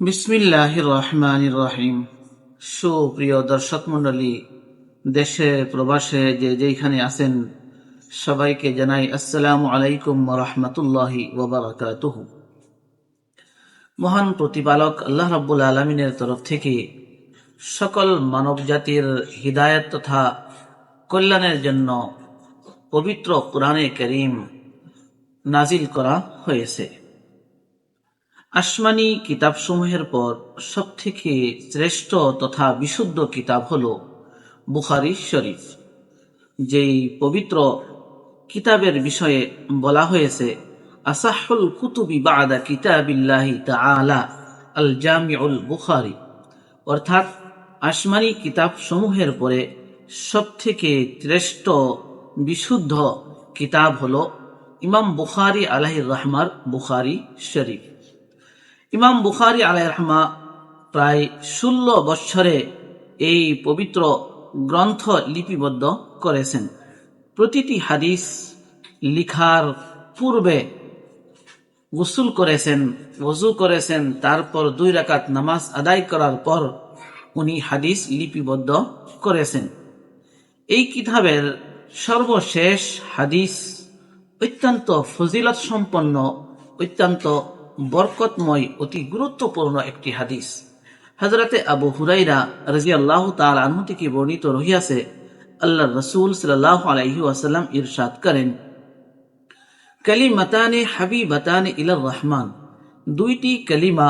বিসমিল্লাহ রহমান রহিম সুপ্রিয় দর্শক মন্ডলী দেশে, প্রবাসে যে যেখানে আছেন, সবাইকে জানাই আসসালামু আলাইকুম রহমতুল্লাহি ওবরাকাতুহ মহান প্রতিপালক আল্লাহ রাব্বুল আলমিনের তরফ থেকে সকল মানব জাতির হৃদায়ত তথা কল্যাণের জন্য পবিত্র কোরআনে করিম নাজিল করা হয়েছে। আসমানি কিতাবসমূহের পর সবথেকে শ্রেষ্ঠ তথা বিশুদ্ধ কিতাব হল বুখারি শরীফ। যেই পবিত্র কিতাবের বিষয়ে বলা হয়েছে, আসাহুল কুতুবি বাদা কিতাবিল্লাহি তাআলা আল জামিউল বুখারি। অর্থাৎ আসমানি কিতাব সমূহের পরে সবথেকে শ্রেষ্ঠ বিশুদ্ধ কিতাব হল ইমাম বুখারি আলাহির রহমার বুখারি শরীফ। ইমাম বুখারি আলাই রহমা প্রায় ষোলো বৎসরে এই পবিত্র গ্রন্থ লিপিবদ্ধ করেছেন। প্রতিটি হাদিস লিখার পূর্বে গোসুল করেছেন ওজু করেছেন, তারপর দুই রাকাত নামাজ আদায় করার পর উনি হাদিস লিপিবদ্ধ করেছেন। এই কিতাবের সর্বশেষ হাদিস অত্যন্ত ফজিলত সম্পন্ন অত্যন্ত বরকতময়, অতি গুরুত্বপূর্ণ একটি হাদিস। হজরতে আবু হুরাইরা রাজি আল্লাহ তাল থেকে বর্ণিত রহিয়াছে, আল্লাহ রসুল সাল্লাহ আলাইহি ওয়াসাল্লাম ইরশাদ করেন, কালিমাতানে হাবিবাতানে ইলার রহমান। দুইটি কালিমা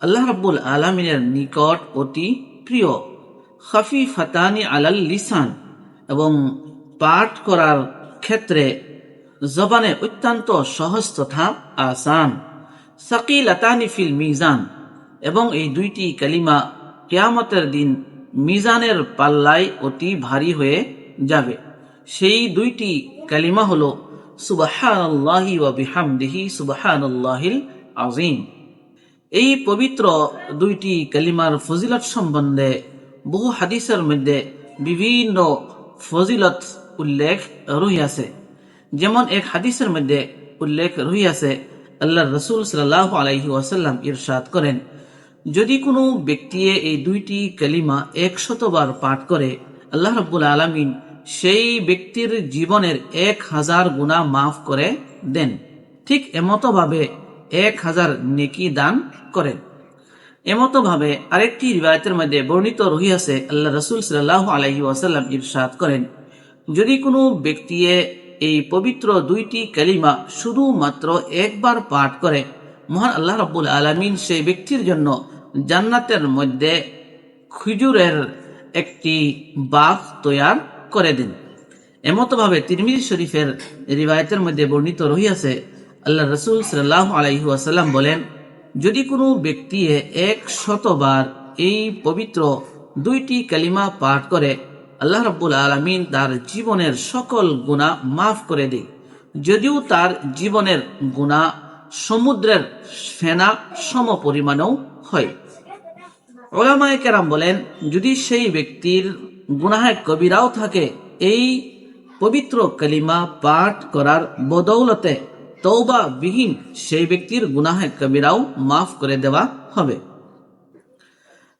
আল্লাহ রাব্বুল আলমিনের নিকট অতি প্রিয়। খাফি ফাতানি আলাল লিসান, এবং পাঠ করার ক্ষেত্রে জবানে অত্যন্ত সহজ তথা আসান। সাকিল আতানি ফিল মিজান। এবং এই দুইটি কালিমা কেয়ামতের দিন মিজানের পাল্লায় অতি ভারী হয়ে যাবে। সেই দুইটি কালিমা হল বিহামদিহি সুবাহান্লাহিল আজিম এই পবিত্র দুইটি কালিমার ফজিলত সম্বন্ধে বহু হাদিসের মধ্যে বিভিন্ন ফজিলত উল্লেখ রহিয়াছে। যেমন এক হাদিসের মধ্যে উল্লেখ রহিয়াছে আল্লাহ রসুল সাল্লাহ আলাইহি ওয়াসাল্লাম ইরশাদ করেন, যদি কোনো ব্যক্তি এই দুইটি কালিমা একশতবার পাঠ করে, আল্লাহ রব্বুল আলমিন সেই ব্যক্তির জীবনের এক হাজার গুণা মাফ করে দেন। ঠিক এমতভাবে এক হাজার নেকি দান করেন। এমতভাবে আরেকটি রিবায়তের মধ্যে বর্ণিত রহিয়াছে, আল্লাহ রসুল সাল্লাহ আলহি ওয়াসাল্লাম ইরশাদ করেন, যদি কোনো ব্যক্তি এই পবিত্র দুইটি কালিমা শুধুমাত্র একবার পাঠ করে। মহান আল্লাহ রব্বুল আলমিন সেই ব্যক্তির জন্য জান্নাতের মধ্যে খুজুরের একটি বাঘ তৈয়ার করে দেন। এমতভাবে তিরমির শরীফের রিবায়তের মধ্যে বর্ণিত রহিয়াছে, আল্লাহ রসুল সাল্লাহ আলাইহু আসাল্লাম বলেন, যদি কোনো ব্যক্তি এক শতবার এই পবিত্র দুইটি কালিমা পাঠ করে আল্লাহ রব্বুল আলমিন তার জীবনের সকল গুণা মাফ করে দেয়। যদিও তার জীবনের গুণা সমুদ্রের ফেনা সম পরিমাণেও হয়। ওলামায় কেরাম বলেন, যদি সেই ব্যক্তির গুনাহে কবিরাও থাকে, এই পবিত্র কালিমা পাঠ করার বদৌলতে তৌবা বিহীন সেই ব্যক্তির গুনাহে কবিরাও মাফ করে দেওয়া হবে।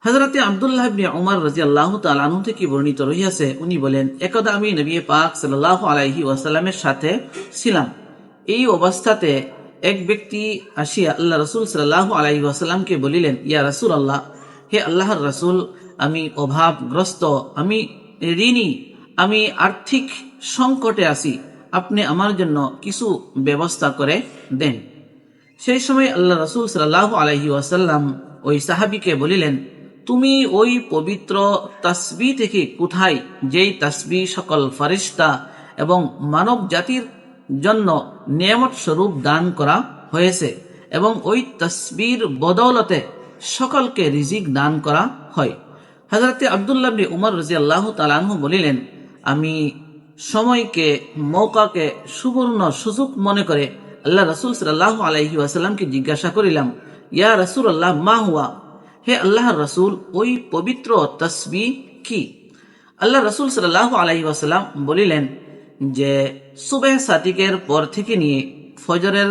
হজরতে আবদুল্লাহ ইবনে রাজি আল্লাহ তালানু থেকে বর্ণিত রহিয়াছে, উনি বলেন, একদা আমি নবী পাক সাল্লাহ আলাইহি ওয়াসাল্লামের সাথে ছিলাম। এই অবস্থাতে এক ব্যক্তি আসিয়া আল্লাহ রসুল সাল্লাহ আলাইহি ওয়াসাল্লামকে বলিলেন, ইয়া রসুল আল্লাহ হে আল্লাহর রসুল, আমি অভাবগ্রস্ত, আমি ঋণী, আমি আর্থিক সংকটে আছি, আপনি আমার জন্য কিছু ব্যবস্থা করে দেন। সেই সময় আল্লাহ রসুল সাল্লাহ আলহি ওয়াসাল্লাম ওই সাহাবিকে বলিলেন তুমি ওই পবিত্র তসবি থেকে কোথায়? যেই তসবি সকল ফারিস্তা এবং মানব জাতির জন্য নিয়ামত স্বরূপ দান করা হয়েছে এবং ওই তসবির বদৌলতে সকলকে রিজিক দান করা হয়। হজরতে আবদুল্লাহ উমর রাজি আল্লাহ তালাহু বলিলেন, আমি সময়কে, মৌকাকে সুবর্ণ সুযোগ মনে করে আল্লাহ রসুল সাল্লাহ আলাইহি আসাল্লামকে জিজ্ঞাসা করিলাম, ইয়া রসুল আল্লাহ মা হুয়া? হে আল্লাহ রসুল, ওই পবিত্র তসবি কি? আল্লাহ রসুল সাল্লাহ আসাল্লাম বলিলেন যে, সুবেহ সাতিকের পর থেকে নিয়ে ফজরের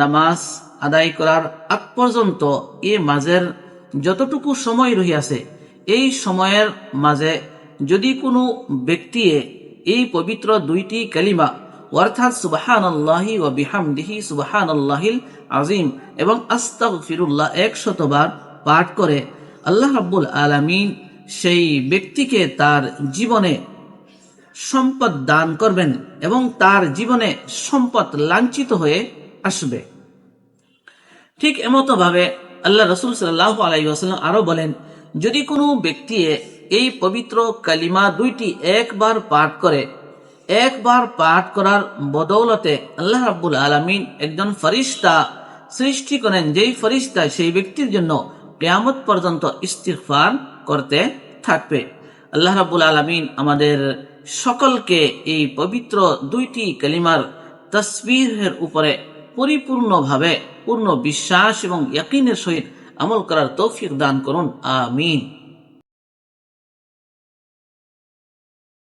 নামাজ আদায় করার আগ পর্যন্ত এ মাঝের যতটুকু সময় রহিয়াছে, এই সময়ের মাঝে যদি কোনো ব্যক্তি এই পবিত্র দুইটি কালিমা, অর্থাৎ সুবাহান আল্লাহি ও বিহামদিহি সুবাহান আল্লাহিল আজিম এবং আস্তাগ ফিরুল্লাহ একশতবার পাঠ করে, আল্লাহ রাব্বুল আলামিন সেই ব্যক্তিকে তার জীবনে সম্পদ দান করবেন এবং তার জীবনে সম্পদ লাঞ্ছিত হয়ে আসবে। ঠিক এমতো ভাবে আল্লাহ রসুল সাল্লাহ আলাইসাল্লাম আরও বলেন, যদি কোনো ব্যক্তি এই পবিত্র কালিমা দুইটি একবার পাঠ করে, একবার পাঠ করার বদৌলতে আল্লাহ রাব্বুল আলমিন একজন ফরিস্তা সৃষ্টি করেন, যেই ফরিস্তা সেই ব্যক্তির জন্য কেয়ামত পর্যন্ত ইস্তিফার করতে থাকবে। আল্লাহ রাবুল আলমিন আমাদের সকলকে এই পবিত্র দুইটি কালিমার তসবিরের উপরে পরিপূর্ণভাবে পূর্ণ বিশ্বাস এবং ইয়াকিনের সহিত আমল করার তৌফিক দান করুন। আমিন।